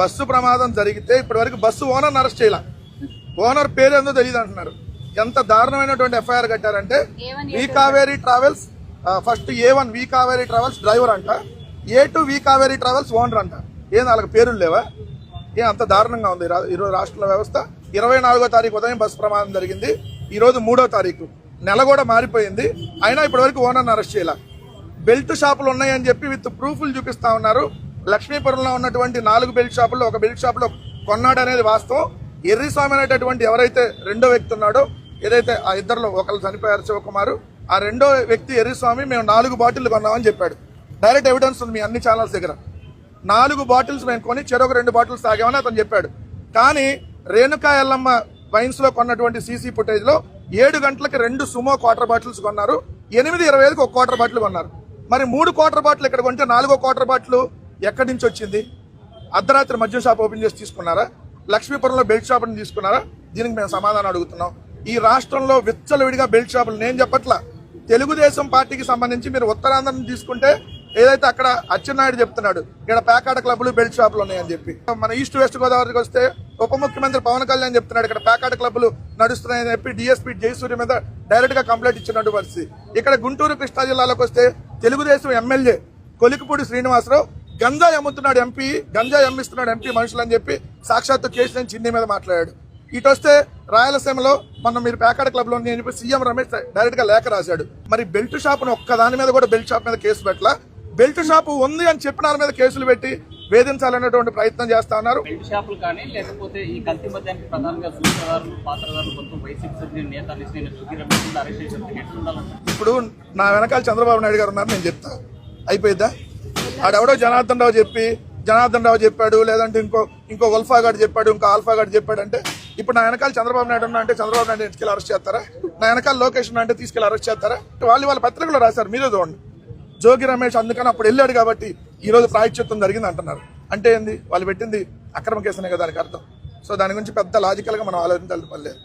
Bus ప్రమాదం జరిగితే ఇప్పటి వరకు బస్సు ఓనర్ అరెస్ట్ చేయాల. ఓనర్ పేరు ఏందో తెలియదు అంటున్నారు. ఎంత దారుణమైనటువంటి FIR కట్టారంటే V Kaveri travels first A one V Kaveri travels driver అంట. A two V Kaveri travels owner అంట. ఏం వాళ్ళకి పేర్లు లేవా? ఏ అంత దారుణంగా ఉంది ఈరోజు రాష్ట్ర వ్యవస్థ. ఇరవై నాలుగో తారీఖు ఉదయం బస్సు ప్రమాదం జరిగింది. ఈ రోజు మూడో తారీఖు. నెల కూడా మారిపోయింది. అయినా ఇప్పటి వరకు ఓనర్ని అరెస్ట్ చేయాల. బెల్ట్ షాపులు ఉన్నాయని చెప్పి విత్ ప్రూఫ్లు చూపిస్తా ఉన్నారు. లక్ష్మీపురంలో ఉన్నటువంటి నాలుగు బెల్ట్ షాపుల్లో ఒక బెల్ట్ షాప్లో కొన్నాడు అనేది వాస్తవం. ఎర్రిస్వామి అనేటటువంటి ఎవరైతే రెండో వ్యక్తి ఉన్నాడో ఏదైతే ఆ ఇద్దరులో ఒకరు చనిపోయారు శివకుమారు ఆ రెండో వ్యక్తి ఎర్రిస్వామి మేము నాలుగు బాటిల్ కొన్నామని చెప్పాడు. డైరెక్ట్ ఎవిడెన్స్ ఉంది మీ అన్ని ఛానల్స్ దగ్గర. నాలుగు బాటిల్స్ మేము కొని చెరొక రెండు బాటిల్స్ తాగామని అతను చెప్పాడు. కానీ రేణుకా ఎల్లమ్మ వైన్స్లో కొన్నటువంటి సీసీ ఫుటేజ్లో ఏడు గంటలకి రెండు సుమో క్వార్టర్ బాటిల్స్ కొన్నారు. ఎనిమిది ఇరవై ఐదుకి ఒక క్వార్టర్ బాటిల్ కొన్నారు. మరి మూడు క్వార్టర్ బాటిల్ ఇక్కడ కొంటే నాలుగో క్వార్టర్ బాటిల్ ఎక్కడి నుంచి వచ్చింది? అర్ధరాత్రి మద్యం షాప్ ఓపెన్ చేసి తీసుకున్నారా? లక్ష్మీపురంలో బెల్ట్ షాపుని తీసుకున్నారా? దీనికి మేము సమాధానం అడుగుతున్నాం. ఈ రాష్ట్రంలో విచ్చలవిడిగా బెల్ట్ షాపులు నేను చెప్పట్లా. తెలుగుదేశం పార్టీకి సంబంధించి మీరు ఉత్తరాంధ్రను తీసుకుంటే ఏదైతే అక్కడ అచ్చెన్నాయుడు చెప్తున్నాడు ఇక్కడ పేకాట క్లబ్లు బెల్ట్ షాపులు ఉన్నాయని చెప్పి. మన ఈస్ట్ వెస్ట్ గోదావరికి వస్తే ఉప ముఖ్యమంత్రి పవన్ కళ్యాణ్ చెప్తున్నాడు ఇక్కడ పేకాట క్లబ్లు నడుస్తున్నాయని చెప్పి డిఎస్పీ జయసూర్య మీద డైరెక్ట్గా కంప్లైంట్ ఇచ్చినట్టు పరిస్థితి. ఇక్కడ గుంటూరు కృష్ణా జిల్లాలోకి వస్తే తెలుగుదేశం ఎమ్మెల్యే కొలికిపూడి శ్రీనివాసరావు గంజాయి అమ్ముతున్నాడు ఎంపీ గంజాయి అమ్మిస్తున్నాడు ఎంపీ మనుషులు అని చెప్పి సాక్షాత్తు కేసీఆర్ చిన్ని మీద మాట్లాడాడు. ఇటు వస్తే రాయలసీమలో మొన్న మీరు పేకాట క్లబ్లో అని చెప్పి సీఎం రమేష్ డైరెక్ట్గా లేఖ రాశాడు. మరి బెల్ట్ షాప్ ఒక్క దాని మీద కూడా బెల్ట్ షాప్ మీద కేసు పెట్టలా? బెల్ట్ షాప్ ఉంది అని చెప్పిన వాళ్ళ మీద కేసులు పెట్టి వేధించాలనేటువంటి ప్రయత్నం చేస్తా ఉన్నారు. ఇప్పుడు నా వెనకాల చంద్రబాబు నాయుడు గారు ఉన్నారు నేను చెప్తా. అయిపోయిద్దా? ఆడెవడో జనార్దన్ రావు చెప్పి జనార్దన్ రావు చెప్పాడు లేదంటే ఇంకో ఇంకో ఉల్ఫా గారు చెప్పాడు ఇంకో ఆల్ఫా గారు చెప్పాడు అంటే ఇప్పుడు నా వెనకాల చంద్రబాబు నాయుడు ఉన్నా అంటే చంద్రబాబు నాయుడు తీసుకెళ్ళి అరెస్ట్ చేస్తారా? నా వెనకాల లోకేష్ ఉన్నా అంటే తీసుకెళ్ళి అరెస్ట్ చేస్తారా? వాళ్ళు వాళ్ళ పత్రికలో రాశారు మీరే చూడండి. జోగి రమేష్ అందుకని అప్పుడు వెళ్ళాడు కాబట్టి ఈ రోజు ప్రాయశ్చిత్తం జరిగింది అంటున్నారు. అంటే ఏంది? వాళ్ళు పెట్టింది అక్రమ కేసునే కదా దానికి అర్థం. సో దాని గురించి పెద్ద లాజికల్గా మనం ఆలోచించాలి పర్లేదు